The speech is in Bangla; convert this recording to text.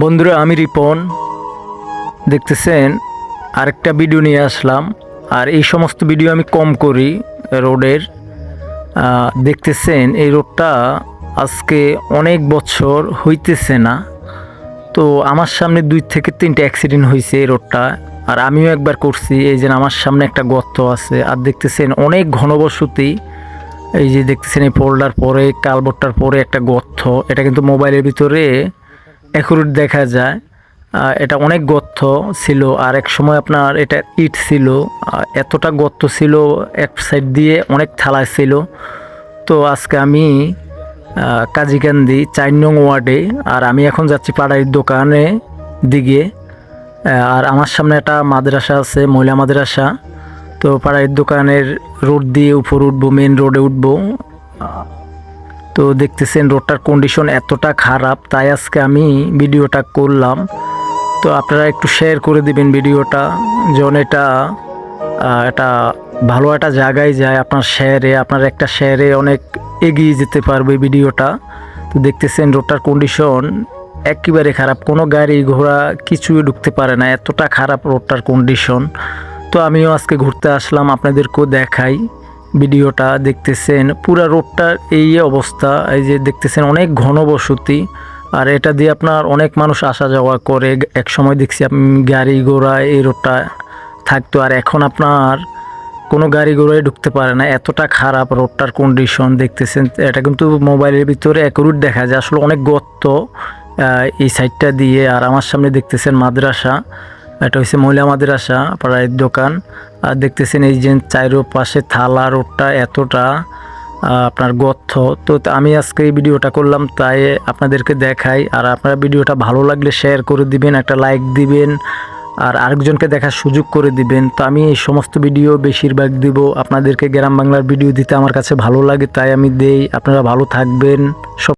বন্ধুরা, আমি রিপন। দেখতেছেন, আরেকটা ভিডিও নিয়ে আসলাম। আর এই সমস্ত ভিডিও আমি কম করি রোডের। দেখতেছেন, এই রোডটা আজকে অনেক বছর হইতেছে না। তো আমার সামনে দুই থেকে তিনটে অ্যাক্সিডেন্ট হয়েছে এই রোডটা। আর আমিও একবার করছি, এই যে আমার সামনে একটা গর্ত আছে। আর দেখতেছেন, অনেক ঘনবসতি। এই যে দেখতেছেন, এই পোল্ডার পরে, কালবোর্ডটার পরে একটা গর্ত। এটা কিন্তু মোবাইলের ভিতরে অ্যাকুরেট দেখা যায়। এটা অনেক গর্ত ছিল, আর এক সময় আপনার এটা ইট ছিল। এতটা গর্ত ছিল, এক সাইড দিয়ে অনেক থালা ছিল। তো আজকে আমি কাজিকান্দি চার নং ওয়ার্ডে, আর আমি এখন যাচ্ছি পাড়ার দোকানে দিকে। আর আমার সামনে একটা মাদ্রাসা আছে, মহিলা মাদ্রাসা। তো পাড়ার দোকানের রোড দিয়ে উপর উঠবো মেন রোডে উঠবো। তো দেখতেছেন, রোডটার কন্ডিশন এতটা খারাপ, তাই আজকে আমি ভিডিওটা করলাম। তো আপনারা একটু শেয়ার করে দিবেন ভিডিওটা যখন এটা এটা ভালো একটা জায়গায় যায় আপনার শেয়ারে আপনার একটা শেয়ারে অনেক এগিয়ে যেতে পারবে ভিডিওটা। তো দেখতেছেন, রোডটার কন্ডিশন একেবারে খারাপ, কোনো গাড়ি ঘোড়া কিছুই ঢুকতে পারে না, এতটা খারাপ রোডটার কন্ডিশন তো আমিও আজকে ঘুরতে আসলাম, আপনাদেরকেও দেখাই। ভিডিওটা দেখতেছেন, পুরা রোডটার এই অবস্থা, এই যে দেখতেছেন অনেক ঘনবসতি আর এটা দিয়ে আপনার অনেক মানুষ আসা যাওয়া করে, এক সময় দেখছি গাড়ি ঘোড়া এই রোডটা থাকতো, আর এখন আপনার কোনো গাড়ি ঘোড়ায় ঢুকতে পারে না, এতটা খারাপ রোডটার কন্ডিশন দেখতেছেন, এটা কিন্তু মোবাইলের ভিতরে অ্যাকুরেট দেখা যায়, আসলে অনেক গর্ত এই সাইডটা দিয়ে, আর আমার সামনে দেখতেছেন মাদ্রাসা এটা হচ্ছে মহিলা মাদ্রাসা পাড়ায় দোকান। আর দেখতেছেন এই যে চাইরো পাশে থালা, রোডটা এতটা আপনার তো তা আমি আজকে এই ভিডিওটা করলাম, তাই আপনাদেরকে দেখাই। আর আপনারা ভিডিওটা ভালো লাগলে শেয়ার করে দিবেন, একটা লাইক দিবেন, আর আরেকজনকে দেখার সুযোগ করে দিবেন। তো আমি এই সমস্ত ভিডিও বেশিরভাগ দিব। আপনাদেরকে গ্রাম বাংলার ভিডিও দিতে আমার কাছে ভালো লাগে, তাই আমি দেই। আপনারা ভালো থাকবেন। সব